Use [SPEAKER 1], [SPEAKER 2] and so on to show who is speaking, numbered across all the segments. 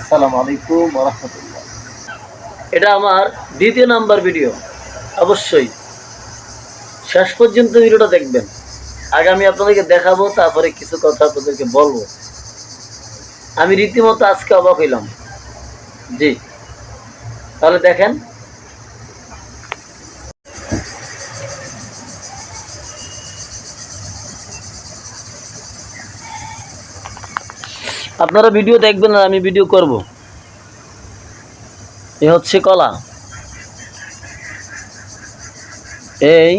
[SPEAKER 1] আসসালামু আলাইকুম রহমতুল্লাহ। এটা আমার দ্বিতীয় নাম্বার ভিডিও। অবশ্যই। শেষ পর্যন্ত ভিডিওটা দেখবেন। আগে আমি আপনাদেরকে দেখাবো, তারপরে কিছু কথা আপনাদেরকে বলব। আমি রীতিমতো আজকে অবাক হইলাম। জি। তাহলে দেখেন আপনারা ভিডিও দেখবেন আর আমি ভিডিও করব। এ হচ্ছে কলা। এই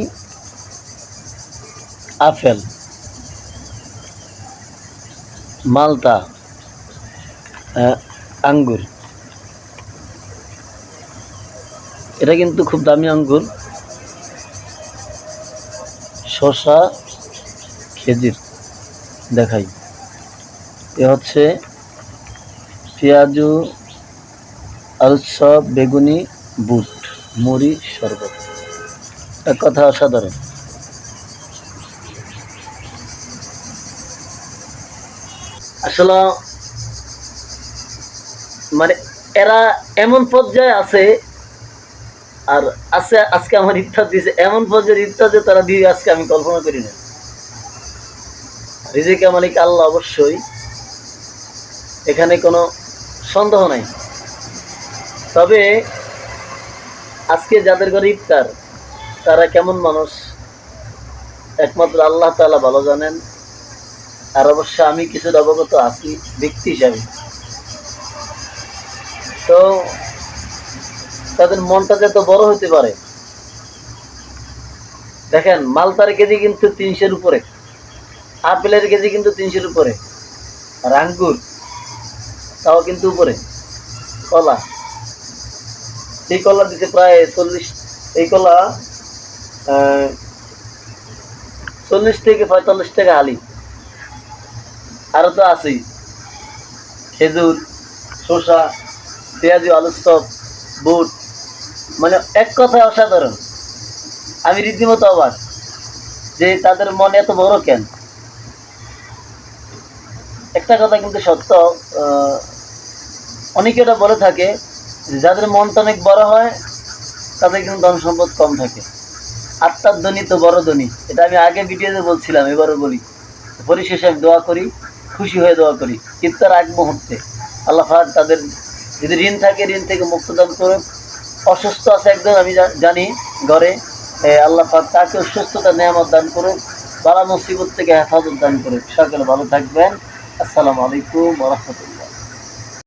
[SPEAKER 1] আপেল। আহ, আঙ্গুর। এটা কিন্তু খুব দামি আঙ্গুর। শসা খেজির। দেখাই। এ হচ্ছে পেঁয়াজু চপ বেগুনি, বুট, মুড়ি, শরবত। এক কথা অসাধারণ। আসলে মানে এরা এমন পর্যায়ে আছে, আর আছে, আজকে আমার ইচ্ছা দিয়েছে এমন পর্যায়ের ইচ্ছা যে তারা দিয়ে আজকে আমি কল্পনা করি না। রিজিকে মালিক আল্লাহ অবশ্যই এখানে কোনো সন্দেহ নাই। তবে আজকে যাদের ঘরে ইফতার, তারা কেমন মানুষ? একমাত্র আল্লাহ তাআলা ভালো জানেন। আর অবশ্য আমি কিছু অবগত আছি ব্যক্তি হিসাবে। তো তাদের মনটা যে এত বড় হতে পারে। দেখেন, মালতার কেজি কিন্তু তিনশোর উপরে, আপেলের কেজি কিন্তু তিনশোর উপরে। আর আঙ্গুর তাও কিন্তু উপরে। কলা। এই কলা দিতে প্রায় চল্লিশ, এই কলা চল্লিশ থেকে পঁয়তাল্লিশ টাকা হালি আরও তো আছেই। খেজুর, শসা, পেঁয়াজু আলুর চপ বুট মানে এক কথায় অসাধারণ। আমি রীতিমতো অবাক যে তাদের মন এত বড় কেন? একটা কথা কিন্তু সত্য অনেকে এটা বলে থাকে যাদের মনটা অনেক বড় হয়, তাদের কিন্তু ধন সম্পদ কম থাকে। আত্মার ধনী তো বড় ধনী। এটা আমি আগে ভিডিওতে বলছিলাম, এবারও বলি। পরিশেষে আমি দোয়া করি, খুশি হয়ে দোয়া করি। ইফতার আগ মুহূর্তে। আল্লাহ পাক তাদের যদি ঋণ থাকে, ঋণ থেকে মুক্ত দান করুক। অসুস্থ আছে একজন, আমি জানি ঘরে। আল্লাহ পাক তাকে সুস্থতা, নিয়ামত দান করুক। বালা মুসিবত থেকে হেফাজত দান করুক। সকলে ভালো থাকবেন। আসসালামু আলাইকুম রহমতুল্লাহ।